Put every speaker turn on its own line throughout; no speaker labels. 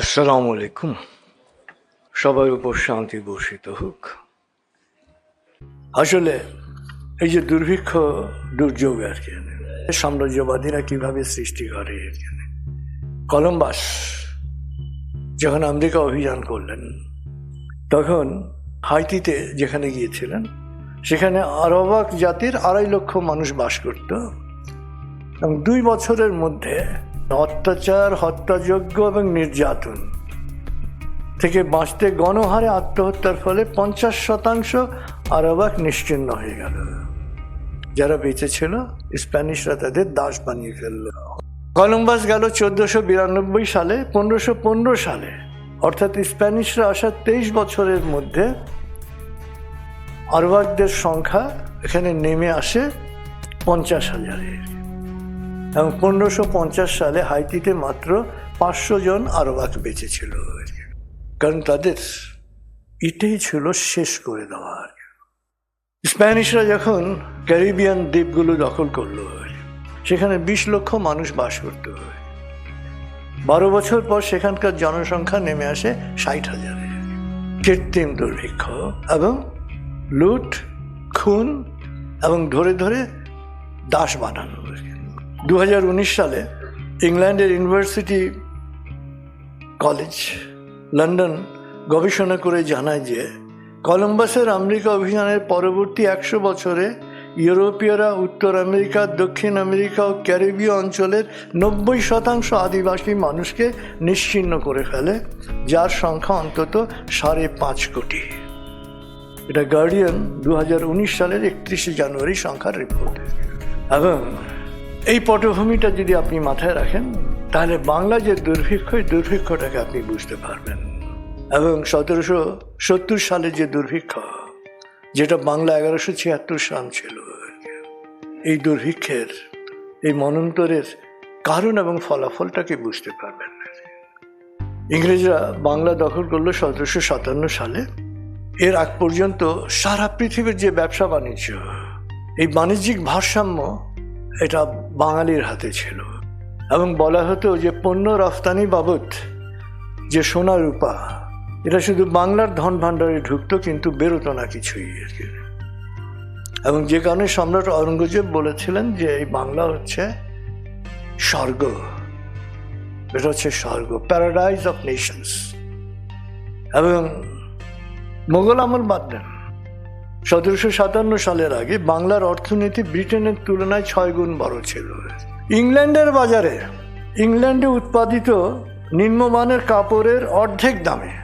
আসসালামু আলাইকুম। সবার উপর শান্তি বর্ষিত হোক। আসলে এই যে দুর্ভিক্ষ, দুর্যোগ আর কি, সাম্রাজ্যবাদীরা কীভাবে সৃষ্টি করে কলম্বাস যখন আমেরিকা অভিযান করলেন, তখন হাইতিতে যেখানে গিয়েছিলেন, সেখানে আরবাক জাতির আড়াই লক্ষ মানুষ বাস করত এবং দুই বছরের মধ্যে অত্যাচার হত্যাযজ্ঞ এবং নির্যাতন। থেকে বাঁচতে গণহারে আত্মহত্যার ফলে পঞ্চাশ শতাংশ আরবাক নিশ্চিন্ন হয়ে গেল। যারা বেঁচে ছিল, স্প্যানিশরা তাদের দাস বানিয়ে ফেলল। কলম্বাস গেল চোদ্দশো বিরানব্বই সালে, পনেরোশো পনেরো সালে। অর্থাৎ স্প্যানিশরা আসার তেইশ বছরের মধ্যে আরবাকদের সংখ্যা এখানে নেমে আসে পঞ্চাশ হাজারে এবং পনেরোশো পঞ্চাশ সালে হাইতিতে মাত্র পাঁচশো জন আরবাক বেঁচে ছিল। কারণ তাদের এটাই ছিল শেষ করে দেওয়া স্প্যানিশরা যখন ক্যারিবিয়ান দ্বীপগুলো দখল করল, সেখানে বিশ লক্ষ মানুষ বাস করত। বারো বছর পর সেখানকার জনসংখ্যা নেমে আসে ষাট হাজারে। কৃত্রিম দুর্ভিক্ষ এবং লুট, খুন এবং ধরে ধরে দাস বানানো। দু হাজার উনিশ সালে ইংল্যান্ডের ইউনিভার্সিটি কলেজ, লন্ডন গবেষণা করে জানায় যে কলম্বাসের আমেরিকা অভিযানের পরবর্তী একশো বছরে ইউরোপীয়রা উত্তর আমেরিকা, দক্ষিণ আমেরিকা ও ক্যারিবীয় অঞ্চলের নব্বই শতাংশ আদিবাসী মানুষকে নিশ্চিহ্ন করে ফেলে, যার সংখ্যা অন্তত সাড়ে পাঁচ কোটি। এটা গার্ডিয়ান দু হাজার উনিশ সালের একত্রিশে জানুয়ারি সংখ্যার রিপোর্ট এবং এই পটভূমিটা যদি আপনি মাথায় রাখেন, তাহলে বাংলা যে দুর্ভিক্ষ দুর্ভিক্ষটাকে আপনি বুঝতে পারবেন। এবং সতেরোশো সত্তর সালে যে দুর্ভিক্ষ, যেটা বাংলা এগারোশো ছিয়াত্তর সাল ছিল এই দুর্ভিক্ষের, এই মনন্তরের কারণ এবং ফলাফলটাকে বুঝতে পারবেন ইংরেজরা বাংলা দখল করল সতেরোশো সাতান্ন সালে। এর আগ পর্যন্ত সারা পৃথিবীর যে ব্যবসা বাণিজ্য, এই বাণিজ্যিক ভারসাম্য, এটা বাঙালির হাতে ছিল। এবং বলা হতো যে, পণ্য রফতানি বাবদ যে সোনা রূপা, এটা শুধু বাংলার ধন ভাণ্ডারে ঢুকতো, কিন্তু বেরোতো না কিছুই আর কি এবং যে কারণে সম্রাট অরঙ্গজেব বলেছিলেন যে, এই বাংলা হচ্ছে স্বর্গ। এটা হচ্ছে স্বর্গ প্যারাডাইজ অফ নেশনস এবং মোগল আমল বাদ দেন। সতেরোশো সাতান্ন সালের আগে বাংলার অর্থনীতি ব্রিটেনের তুলনায় ছয় গুণ বড় ছিল। ইংল্যান্ডের বাজারে, ইংল্যান্ডে উৎপাদিত নিম্নমানের কাপড়ের অর্ধেক দামে।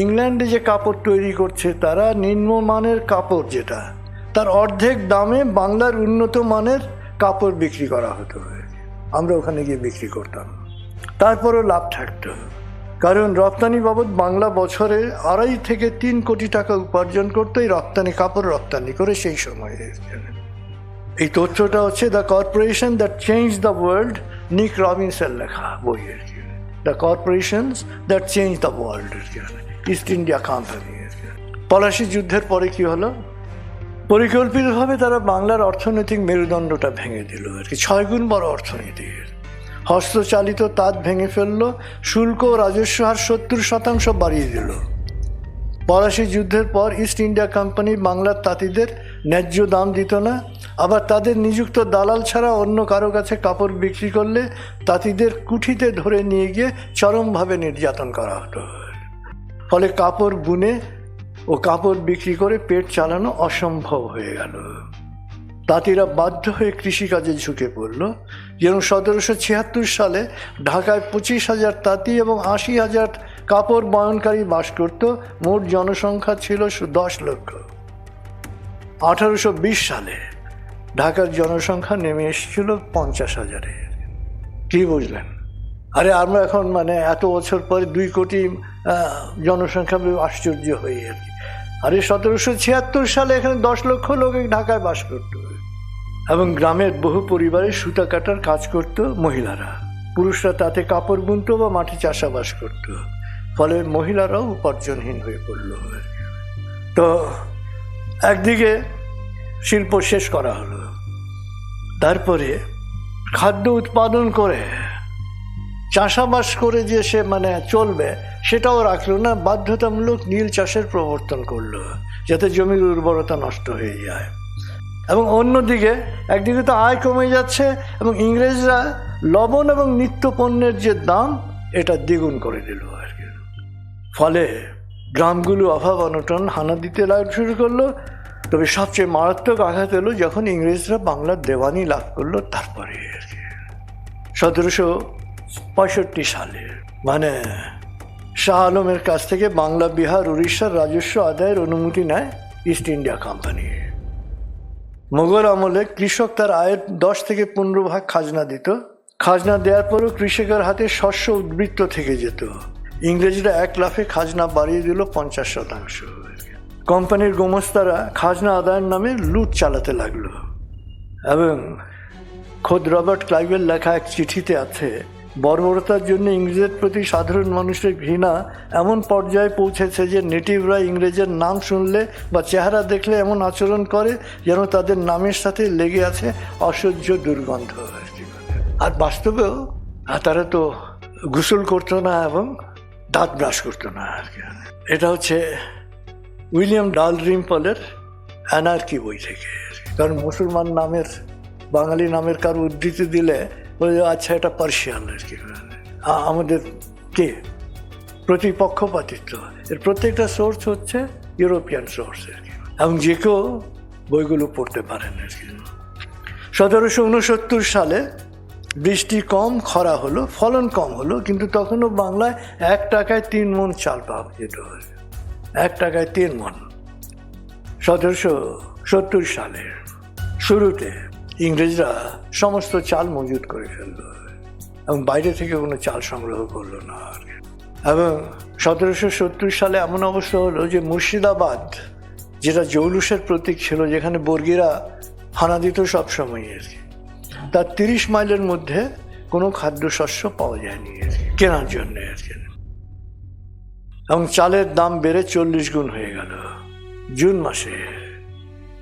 ইংল্যান্ডে যে কাপড় তৈরি করছে তারা নিম্নমানের কাপড় যেটা, তার অর্ধেক দামে বাংলার উন্নত মানের কাপড় বিক্রি করা হতো। আমরা ওখানে গিয়ে বিক্রি করতাম। তারপরও লাভ থাকতো। কারণ রপ্তানি বাবদ বাংলা বছরে আড়াই থেকে তিন কোটি টাকা উপার্জন করতো এই রপ্তানি, কাপড় রপ্তানি করে সেই সময়ে এই তথ্যটা হচ্ছে the corporation that change the world Nick রবিনসের লেখা বইয়ের the corporations that change the world East India Company Palashi যুদ্ধের পরে কি হলো? পরিকল্পিতভাবে তারা বাংলার অর্থনৈতিক মেরুদণ্ডটা ভেঙে দিল আর কি, ছয় গুণ বড় অর্থনীতির হস্তচালিত তাঁত ভেঙে ফেলল, শুল্ক ও রাজস্ব হার সত্তর শতাংশ বাড়িয়ে দিল। পলাশি যুদ্ধের পর ইস্ট ইন্ডিয়া কোম্পানি বাংলার তাঁতিদের ন্যায্য দাম দিত না। আবার তাদের নিযুক্ত দালাল ছাড়া অন্য কারও কাছে কাপড় বিক্রি করলে তাঁতিদের কুঠিতে ধরে নিয়ে গিয়ে চরমভাবে নির্যাতন করা হতো। ফলে কাপড় বুনে ও কাপড় বিক্রি করে পেট চালানো অসম্ভব হয়ে গেল। তাঁতিরা বাধ্য হয়ে কৃষিকাজে ঝুঁকে পড়ল। যেমন সতেরোশো ছিয়াত্তর সালে ঢাকায় পঁচিশ হাজার তাঁতি এবং আশি হাজার কাপড় বয়নকারী বাস করত, মোট জনসংখ্যা ছিল দশ লক্ষ। আঠারোশো বিশ সালে ঢাকার জনসংখ্যা নেমে এসেছিল পঞ্চাশ হাজারে। কি বুঝলেন? আরে আমরা এখন মানে এত বছর পরে দুই কোটি জনসংখ্যা আশ্চর্য হয়ে আর কি। আরে সতেরোশো ছিয়াত্তর সালে এখানে দশ লক্ষ লোক ঢাকায় বাস করত। এবং গ্রামের বহু পরিবারে সুতা কাটার কাজ করত মহিলারা। পুরুষরা তাতে কাপড় বুনত বা মাটি চাষাবাস করত। ফলে মহিলারাও উপার্জনহীন হয়ে পড়ল। তো একদিকে শিল্প শেষ করা হলো। তারপরে খাদ্য উৎপাদন করে, চাষাবাস করে যে সে মানে চলবে সেটাও রাখল না, বাধ্যতামূলক নীল চাষের প্রবর্তন করল, যাতে জমির উর্বরতা নষ্ট হয়ে যায়। এবং অন্যদিকে একদিকে তো আয় কমে যাচ্ছে এবং ইংরেজরা লবণ এবং নিত্য পণ্যের যে দাম, এটা দ্বিগুণ করে দিল আর কি। ফলে গ্রামগুলো অভাব অনটন, হানা দিতে শুরু করল। তবে সবচেয়ে মারাত্মক আঘাত এলো যখন ইংরেজরা বাংলার দেওয়ানি লাভ করল তারপরে আর কি। সতেরোশো পঁয়ষট্টি সালে মানে শাহ আলমের কাছ থেকে বাংলা, বিহার, উড়িষ্যার রাজস্ব আদায়ের অনুমতি নেয় ইস্ট ইন্ডিয়া কোম্পানি। মোগল আমলে কৃষক তার আয়ের দশ থেকে পনেরো ভাগ খাজনা দিত। খাজনা দেওয়ার পরও কৃষকের হাতে শস্য উদ্বৃত্ত থেকে যেত। ইংরেজরা এক লাফে খাজনা বাড়িয়ে দিল পঞ্চাশ শতাংশ। কোম্পানির গোমস্তারা খাজনা আদায়ের নামে লুট চালাতে লাগল। এবং খোদ রবার্ট ক্লাইভের লেখা এক চিঠিতে আছে বর্বরতার জন্য ইংরেজের প্রতি সাধারণ মানুষের ঘৃণা এমন পর্যায়ে পৌঁছেছে যে নেটিভরা ইংরেজের নাম শুনলে বা চেহারা দেখলে এমন আচরণ করে যেন তাদের নামের সাথে লেগে আছে অসহ্য দুর্গন্ধ। আর বাস্তবেও তারা তো গোসল করতো না এবং দাঁত ব্রাশ করতো না আর কি। এটা হচ্ছে উইলিয়াম ডাল রিম্পলের অ্যানার্কি বই থেকে। কারণ মুসলমান নামের, বাঙালি নামের কারও উদ্ধৃতি দিলে বলে আচ্ছা এটা পার্সিয়ান আর কি। আমাদের কে? প্রতিপক্ষপাতিত্ব এর প্রত্যেকটা সোর্স হচ্ছে ইউরোপিয়ান সোর্স আর কি এবং যে কেউ বইগুলো পড়তে পারেন আর কি। সতেরোশো উনসত্তর সালে বৃষ্টি কম, খরা হলো, ফলন কম হলো, কিন্তু তখনও বাংলায় এক টাকায় তিন মন চাল পাওয়া যেত। এক টাকায় তিন মন। সতেরোশো সত্তর সালের শুরুতে ইংরেজরা সমস্ত চাল মজুত করে ফেলল এবং বাইরে থেকে কোনো চাল সংগ্রহ করল না আর। এবং সতেরোশো সত্তর সালে এমন অবস্থা হলো যে মুর্শিদাবাদ যেটা জৌলুসের প্রতীক ছিল যেখানে বর্গীরা হানা দিত সবসময় আর কি। তার তিরিশ মাইলের মধ্যে কোনো খাদ্যশস্য পাওয়া যায়নি আর কি, কেনার জন্য আর কি। এবং চালের দাম বেড়ে চল্লিশ গুণ হয়ে গেল জুন মাসে।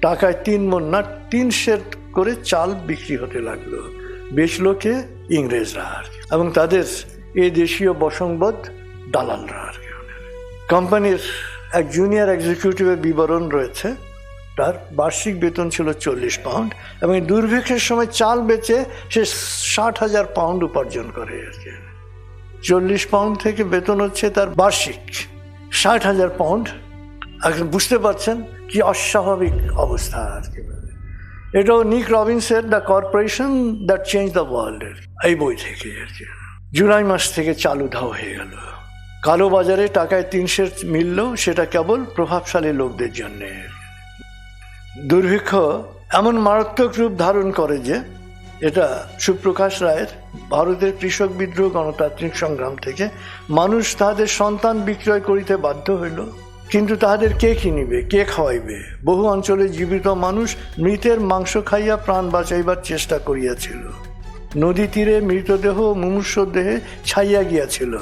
টাকায় তিন মন না তিন সের করে চাল বিক্রি হতে লাগল। বেচলো কে ইংরেজরা আর এবং তাদের এ দেশীয় বসংবদ দালালরা আর কি। কোম্পানির এক জুনিয়র এক্সিকিউটিভের বিবরণ রয়েছে। তার বার্ষিক বেতন ছিল চল্লিশ পাউন্ড এবং দুর্ভিক্ষের সময় চাল বেচে সে ষাট হাজার পাউন্ড উপার্জন করে আর কি। চল্লিশ পাউন্ড থেকে বেতন হচ্ছে তার বার্ষিক ষাট হাজার পাউন্ড এখন বুঝতে পারছেন কি অস্বাভাবিক অবস্থা আর কি। এটাও Nick রবিন্সের the corporation that change the world এই বই থেকে আর কি। জুলাই মাস থেকে চালু ধাও হয়ে গেল। কালো বাজারে টাকায় তিনশো মিললেও সেটা কেবল প্রভাবশালী লোকদের জন্যে। দুর্ভিক্ষ এমন মারাত্মক রূপ ধারণ করে যে, এটা সুপ্রকাশ রায়ের, ভারতের কৃষক বিদ্রোহ গণতান্ত্রিক সংগ্রাম থেকে মানুষ তাদের সন্তান বিক্রয় করিতে বাধ্য হইল। কিন্তু তাহাদের কে কিনিবে কে খাওয়াইবে? বহু অঞ্চলে জীবিত মানুষ মৃতের মাংস খাইয়া প্রাণ বাঁচাইবার চেষ্টা করিয়াছিল। নদী তীরে মৃতদেহ মুমূর্ষ দেহে ছাইয়া গিয়াছিল।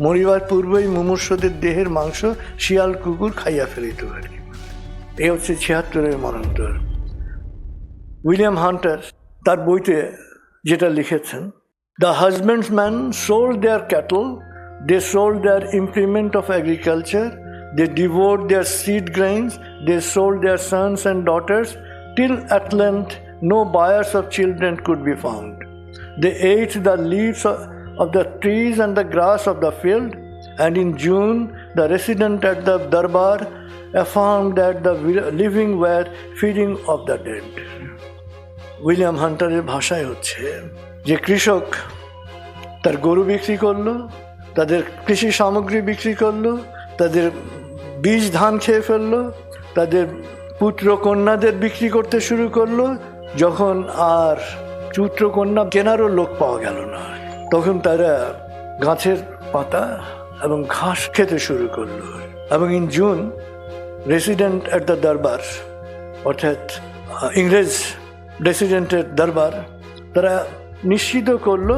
মরিবার পূর্বেই মুমূর্ষদের দেহের মাংস শিয়াল কুকুর খাইয়া ফেলিত কি এই হচ্ছে ছিয়াত্তরের মরন্তর উইলিয়াম হান্টার তার বইতে যেটা লিখেছেন, the husbandsman sold their cattle, they sold their implement of agriculture They devoured their seed grains they sold their sons and daughters till at length no buyers of children could be found They ate the leaves of of the trees and the grass of the field, and in June, the resident at the Darbar affirmed that the wi- living were feeding of the dead. William হান্টারের ভাষায় হচ্ছে যে কৃষক তার গরু বিক্রি করলো তাদের কৃষি সামগ্রী বিক্রি করলো তাদের বীজ ধান খেয়ে ফেলল, তাদের পুত্র কন্যাদের বিক্রি করতে শুরু করল, যখন আর পুত্র কন্যা কেনারও লোক পাওয়া গেল না। তখন তারা গাছের পাতা এবং ঘাস খেতে শুরু করল এবং in June resident at the durbar অর্থাৎ ইংরেজ রেসিডেন্টের দরবার তারা নিশ্চিত করল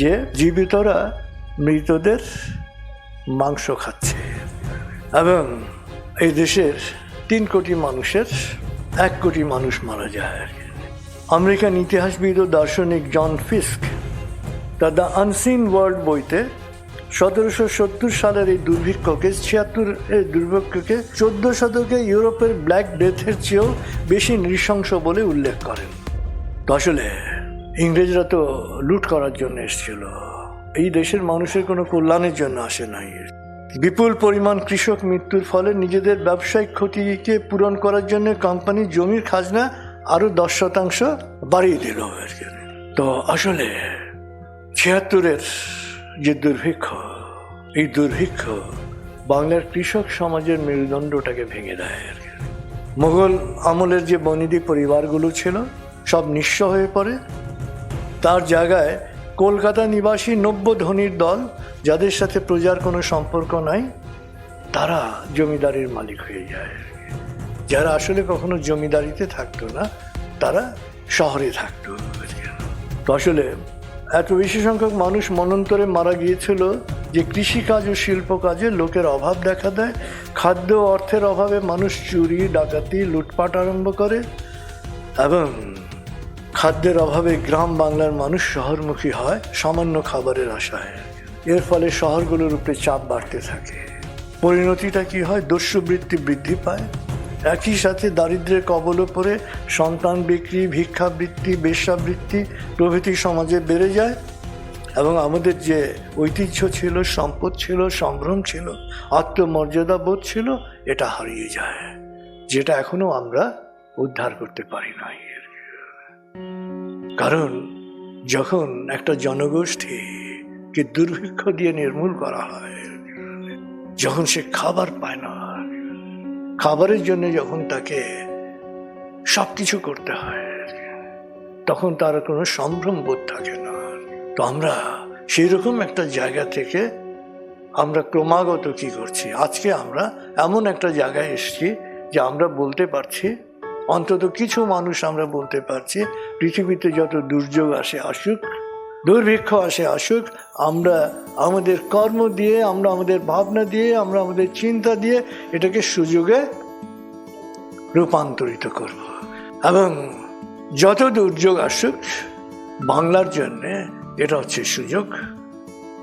যে জীবিতরা মৃতদের মাংস খাচ্ছে। এবং এই দেশের তিন কোটি মানুষের এক কোটি মানুষ মারা যায়। আর কি। আমেরিকান ইতিহাসবিদ ও দার্শনিক জন ফিস্ক তা দ্য আনসিন ওয়ার্ল্ড বইতে সতেরোশো সত্তর সালের এই দুর্ভিক্ষকে, ছিয়াত্তর এই দুর্ভিক্ষকে চোদ্দ শতকে ইউরোপের ব্ল্যাক ডেথের চেয়েও বেশি নৃশংস বলে উল্লেখ করেন। তো আসলে ইংরেজরা তো লুট করার জন্য এসেছিল। এই দেশের মানুষের কোনো কল্যাণের জন্য আসে নাই। বিপুল পরিমাণ কৃষক মৃত্যুর ফলে নিজেদের ব্যবসায়িক ক্ষতিকে পূরণ করার জন্য কোম্পানি জমির খাজনা আরও দশ শতাংশ বাড়িয়ে দিল আর কি। তো আসলে ছিয়াত্তরের যে দুর্ভিক্ষ, এই দুর্ভিক্ষ বাংলার কৃষক সমাজের মেরুদণ্ডটাকে ভেঙে দেয় আর কি। মোগল আমলের যে বনিদি পরিবারগুলো ছিল, সব নিঃস্ব হয়ে পড়ে তার জায়গায় কলকাতা নিবাসী নব্য ধনির দল যাদের সাথে প্রজার কোনো সম্পর্ক নাই, তারা জমিদারির মালিক হয়ে যায়। যারা আসলে কখনো জমিদারিতে থাকতো না, তারা শহরে থাকতো। তো আসলে এত বেশি সংখ্যক মানুষ মনন্তরে মারা গিয়েছিল যে কৃষিকাজ ও শিল্প কাজে লোকের অভাব দেখা দেয়, খাদ্য অর্থের অভাবে মানুষ চুরি, ডাকাতি, লুটপাট আরম্ভ করে এবং খাদ্যের অভাবে গ্রাম বাংলার মানুষ শহরমুখী হয় সামান্য খাবারের আশায়। এর ফলে শহরগুলোর উপরে চাপ বাড়তে থাকে। পরিণতিটা কি হয়? দস্যুবৃত্তি বৃদ্ধি পায়। একই সাথে দারিদ্র্যের কবলে পড়ে সন্তান বিক্রি ভিক্ষাবৃত্তি বেশ্যাবৃত্তি প্রভৃতি সমাজে বেড়ে যায় এবং আমাদের যে ঐতিহ্য ছিল, সম্পদ ছিল সম্ভ্রম ছিল, আত্মমর্যাদা বোধ ছিল, এটা হারিয়ে যায়, যেটা এখনও আমরা উদ্ধার করতে পারি নাই। কারণ যখন একটা জনগোষ্ঠীকে দুর্ভিক্ষ দিয়ে নির্মূল করা হয়। যখন সে খাবার পায় না, খাবারের জন্য যখন তাকে সবকিছু করতে হয়, তখন তার কোনো সম্ভ্রম বোধ থাকে না। তো আমরা সেই রকম একটা জায়গা থেকে আমরা ক্রমাগত কি করছি? আজকে আমরা এমন একটা জায়গায় এসেছি যে আমরা বলতে পারছি, অন্তত কিছু মানুষ আমরা বলতে পারছি, পৃথিবীতে যত দুর্যোগ আসে, আসুক দুর্ভিক্ষ আসে, আসুক, আমরা আমাদের কর্ম দিয়ে, আমরা আমাদের ভাবনা দিয়ে, আমরা আমাদের চিন্তা দিয়ে এটাকে সুযোগে রূপান্তরিত করব। এবং যত দুর্যোগ আসুক, বাংলার জন্যে এটা হচ্ছে সুযোগ।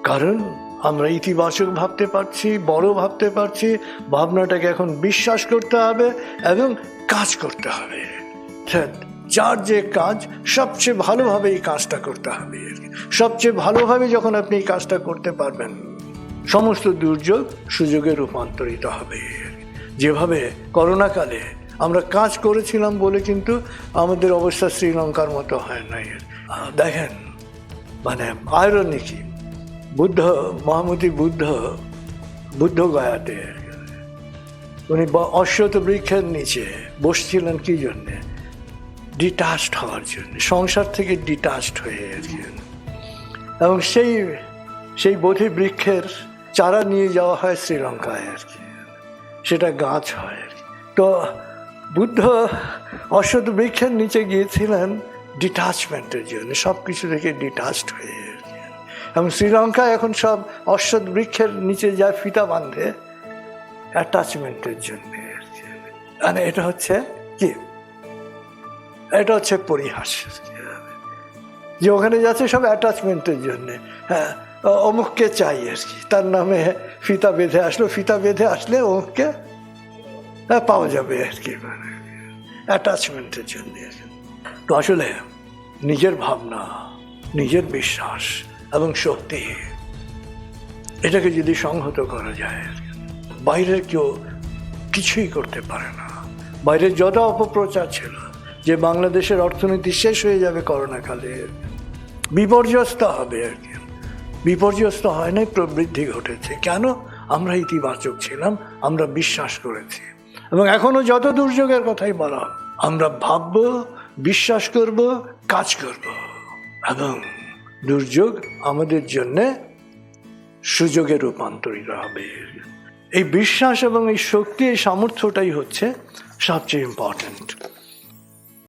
কারণ আমরা ইতিবাচক ভাবতে পারছি, বড় ভাবতে পারছি, ভাবনাটাকে এখন বিশ্বাস করতে হবে এবং কাজ করতে হবে। যার যে কাজ, সবচেয়ে ভালোভাবে এই কাজটা করতে হবে। সবচেয়ে ভালোভাবে যখন আপনি এই কাজটা করতে পারবেন, সমস্ত দুর্যোগ সুযোগে রূপান্তরিত হবে। যেভাবে করোনাকালে আমরা কাজ করেছিলাম বলে কিন্তু আমাদের অবস্থা শ্রীলঙ্কার মতো হয় নাই। দেখেন মানে আয়রনি কি বুদ্ধ, মহামতি বুদ্ধ বুদ্ধ গয়াতে, উনি অশ্বত বৃক্ষের নিচে বসছিলেন কি জন্যে? ডিটাচড হওয়ার জন্য, সংসার থেকে ডিটাচড হয়ে আর কি এবং সেই সেই বোধি বৃক্ষের চারা নিয়ে যাওয়া হয় শ্রীলঙ্কায় আর কি সেটা গাছ হয় আর তো বুদ্ধ অশ্বত বৃক্ষের নিচে গিয়েছিলেন ডিটাচমেন্টের জন্য সব কিছু থেকে ডিটাচড হয়ে। এবং শ্রীলঙ্কায় এখন সব অশ্বত বৃক্ষের নিচে যায় ফিতা বাঁধে অ্যাটাচমেন্টের জন্য। মানে এটা হচ্ছে কি এটা হচ্ছে পরিহাস। যে ওখানে যাচ্ছে সব অ্যাটাচমেন্টের জন্য। হ্যাঁ অমুককে চাই আর কি। তার নামে ফিতা বেঁধে আসলো। ফিতা বেঁধে আসলে অমুককে হ্যাঁ, পাওয়া যাবে আর কি। অ্যাটাচমেন্টের জন্য। তো আসলে নিজের ভাবনা নিজের বিশ্বাস এবং শক্তি এটাকে যদি সংহত করা যায় বাইরের কেউ কিছুই করতে পারে না। বাইরের যত অপপ্রচার ছিল যে বাংলাদেশের অর্থনীতি শেষ হয়ে যাবে করোনাকালে, বিপর্যস্ত হবে আর কি। বিপর্যস্ত হয় নাই, প্রবৃদ্ধি ঘটেছে। কেন? আমরা ইতিবাচক ছিলাম, আমরা বিশ্বাস করেছি। এবং এখনও যত দুর্যোগের কথাই বলা আমরা ভাবব, বিশ্বাস করব, কাজ করব। এবং দুর্যোগ আমাদের জন্যে সুযোগে রূপান্তরিত হবে। এই বিশ্বাস এবং এই শক্তি, এই সামর্থ্যটাই হচ্ছে সবচেয়ে ইম্পর্ট্যান্ট